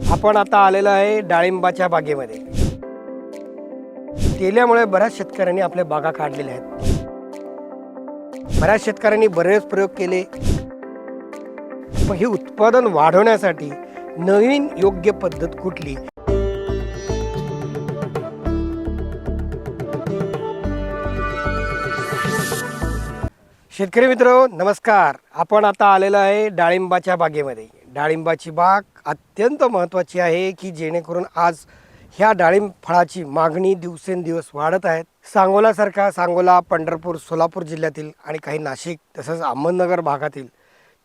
आपण आता आलेलो आहे डाळिंबाच्या बागेमध्ये. तेल्यामुळे बऱ्याच शेतकऱ्यांनी आपल्या बागा काढलेल्या आहेत. बऱ्याच शेतकऱ्यांनी बरेच प्रयोग केले. पण हे उत्पादन वाढवण्यासाठी नवीन योग्य पद्धत कुठली? शेतकरी मित्र नमस्कार. आपण आता आलेलो आहे डाळिंबाच्या बागेमध्ये. डाळिंबाची बाग अत्यंत महत्त्वाची आहे की जेणेकरून आज ह्या डाळिंब फळाची मागणी दिवसेंदिवस वाढत आहेत सांगोलासारखा सांगोला पंढरपूर सोलापूर जिल्ह्यातील आणि काही नाशिक तसंच अहमदनगर भागातील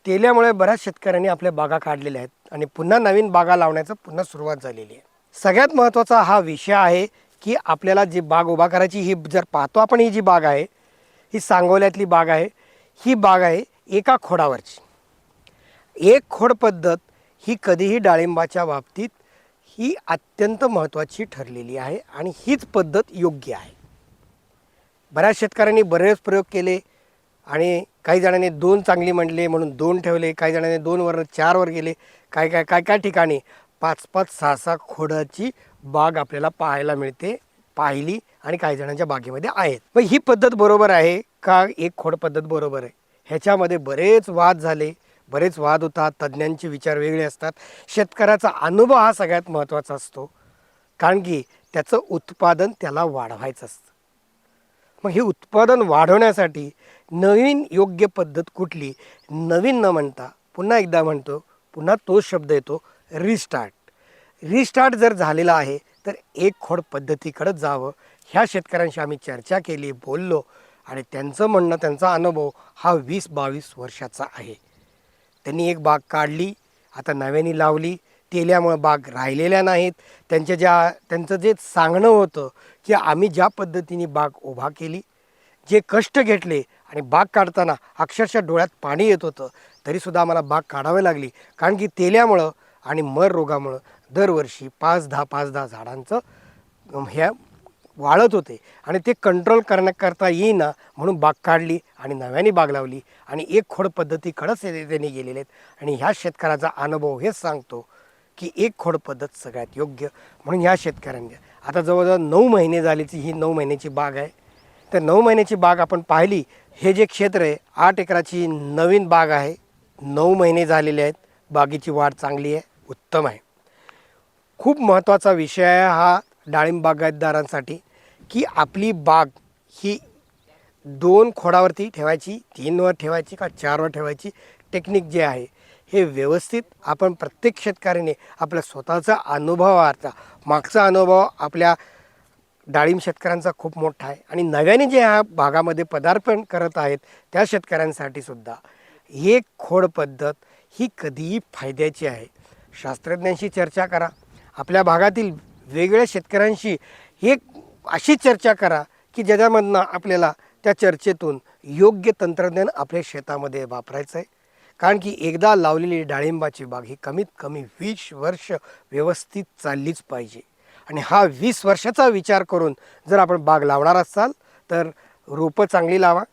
तेल्यामुळे बऱ्याच शेतकऱ्यांनी आपल्या बागा काढलेल्या आहेत आणि पुन्हा नवीन बागा लावण्याचं पुन्हा सुरुवात झालेली आहे. सगळ्यात महत्त्वाचा हा विषय आहे की आपल्याला जी बाग उभा करायची ही जर पाहतो आपण ही जी बाग आहे ही सांगोल्यातली बाग आहे ही बाग आहे एका खोडावरची. एक खोड पद्धत ही कधीही डाळिंबाच्या बाबतीत ही अत्यंत महत्त्वाची ठरलेली आहे आणि हीच पद्धत योग्य आहे. बऱ्याच शेतकऱ्यांनी बरेच प्रयोग केले आणि काही जणांनी दोन चांगली म्हणले म्हणून दोन ठेवले काही जणांनी दोनवर चारवर गेले काय काय काय काय ठिकाणी पाच पाच सहा सहा खोडाची बाग आपल्याला पाहायला मिळते पाहिली आणि काही जणांच्या बागेमध्ये आहेत. मग ही पद्धत बरोबर आहे का? एक खोड पद्धत बरोबर आहे? ह्याच्यामध्ये बरेच वाद झाले. बरेच वाद होतात तज्ज्ञांचे विचार वेगळे असतात. शेतकऱ्याचा अनुभव हा सगळ्यात महत्त्वाचा असतो. कारण की त्याचं उत्पादन त्याला वाढवायचं असतं. मग हे उत्पादन वाढवण्यासाठी नवीन योग्य पद्धत कुठली? नवीन न म्हणता पुन्हा एकदा म्हणतो पुन्हा तोच शब्द येतो रिस्टार्ट रिस्टार्ट जर झालेला आहे तर एक खोड पद्धतीकडं जावं. ह्या शेतकऱ्यांशी आम्ही चर्चा केली बोललो आणि त्यांचं म्हणणं त्यांचा अनुभव हा वीस बावीस वर्षाचा आहे. त्यांनी एक बाग काढली आता नव्याने लावली. तेल्यामुळं बाग राहिलेल्या नाहीत. त्यांच्या ज्या त्यांचं जे सांगणं होतं की आम्ही ज्या पद्धतीने बाग उभा केली जे कष्ट घेतले आणि बाग काढताना अक्षरशः डोळ्यात पाणी येत होतं तरीसुद्धा आम्हाला बाग काढावी लागली. कारण की तेल्यामुळं आणि मर रोगामुळं दरवर्षी पाच दहा पाच दहा झाडांचं ह्या वाळत होते आणि ते कंट्रोल करण्याकरता येईना म्हणून बाग काढली आणि नव्याने बाग लावली. आणि एक खोड पद्धतीकडेच ते- त्यांनी गेलेले आहेत. आणि ह्या शेतकऱ्याचा अनुभव हेच सांगतो की एक खोड पद्धत सगळ्यात योग्य म्हणून ह्या शेतकऱ्यांनी. आता जवळजवळ नऊ महिने झालीची ही नऊ महिन्याची बाग आहे. तर नऊ महिन्याची बाग आपण पाहिली. हे जे क्षेत्र आहे आठ एकराची नवीन बाग आहे. नऊ महिने झालेले आहेत. बागेची वाढ चांगली आहे. उत्तम आहे. खूप महत्त्वाचा विषय आहे हा डाळिंब बागायतदारांसाठी. की आपली बाग ही दोन खोडावरती ठेवायची तीनवर ठेवायची का चारवर ठेवायची टेक्निक जे आहे हे व्यवस्थित आपण प्रत्येक शेतकऱ्याने आपल्या स्वतःचा अनुभवाचा मागचा अनुभव आपल्या डाळिंब शेतकऱ्यांचा खूप मोठा आहे आणि नव्याने जे ह्या भागामध्ये पदार्पण करत आहेत त्या शेतकऱ्यांसाठी सुद्धा एक खोड पद्धत ही कधीही फायद्याची आहे. शास्त्रज्ञांशी चर्चा करा. आपल्या भागातील वेगवेगळ्या शेतकऱ्यांशी एक अशी चर्चा करा की ज्याच्यामधनं आपल्याला त्या चर्चेतून योग्य तंत्रज्ञान आपल्या शेतामध्ये वापरायचं आहे कारण की एकदा लावलेली डाळिंबाची बाग ही कमीत कमी वीस वर्ष व्यवस्थित चाललीच पाहिजे. आणि हा वीस वर्षाचा विचार करून जर आपण बाग लावणार असाल तर रोपं चांगली लावा.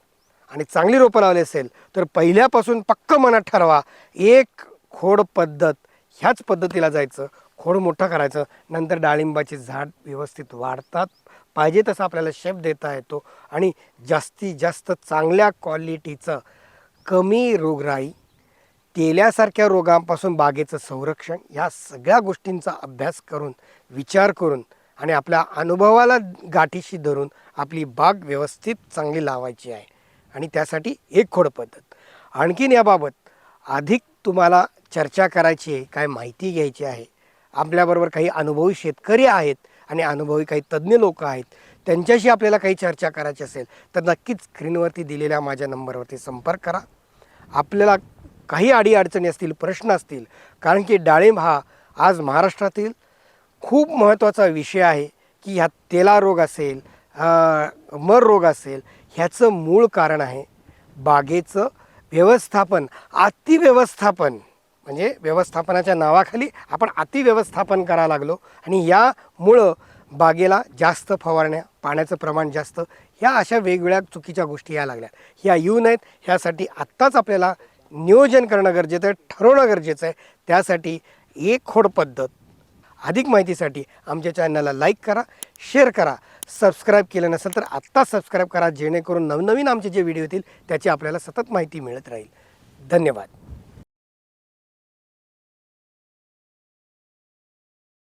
आणि चांगली रोपं लावली असेल तर पहिल्यापासून पक्क मनात ठरवा एक खोड पद्धत ह्याच पद्धतीला जायचं खोड मोठं करायचं. नंतर डाळिंबाचे झाड व्यवस्थित वाढतात. पाहिजे तसं आपल्याला शेप देता येतो. आणि जास्तीत जास्त चांगल्या क्वालिटीचं कमी रोगराई तेल्यासारख्या रोगांपासून बागेचं संरक्षण या सगळ्या गोष्टींचा अभ्यास करून विचार करून आणि आपल्या अनुभवाला गाठीशी धरून आपली बाग व्यवस्थित चांगली लावायची आहे. आणि त्यासाठी एक खोड पद्धत. आणखीन याबाबत अधिक तुम्हाला चर्चा करायची आहे काय माहिती घ्यायची आहे आपल्याबरोबर काही अनुभवी शेतकरी आहेत आणि अनुभवी काही तज्ज्ञ लोक आहेत त्यांच्याशी आपल्याला काही चर्चा करायची असेल तर नक्कीच स्क्रीनवरती दिलेल्या माझ्या नंबरवरती संपर्क करा. आपल्याला काही अडीअडचणी असतील प्रश्न असतील कारण की डाळिंब हा आज महाराष्ट्रातील खूप महत्त्वाचा विषय आहे की ह्यात तेला रोग असेल मर रोग असेल ह्याचं मूळ कारण आहे बागेचं व्यवस्थापन अतिव्यवस्थापन. म्हणजे व्यवस्थापनाच्या नावाखाली आपण अतिव्यवस्थापन करायला लागलो. आणि यामुळं बागेला जास्त फवारण्या पाण्याचं प्रमाण जास्त ह्या अशा वेगवेगळ्या चुकीच्या गोष्टी या लागल्या. ह्या येऊ नयेत ह्यासाठी आत्ताच आपल्याला नियोजन करणं गरजेचं आहे ठरवणं गरजेचं आहे. त्यासाठी एक खोड पद्धत. अधिक माहितीसाठी आमच्या चॅनलला लाईक करा शेअर करा. सबस्क्राईब केलं नसेल तर आत्ता सबस्क्राईब करा जेणेकरून नवनवीन आमचे जे व्हिडिओ येतील त्याची आपल्याला सतत माहिती मिळत राहील. धन्यवाद.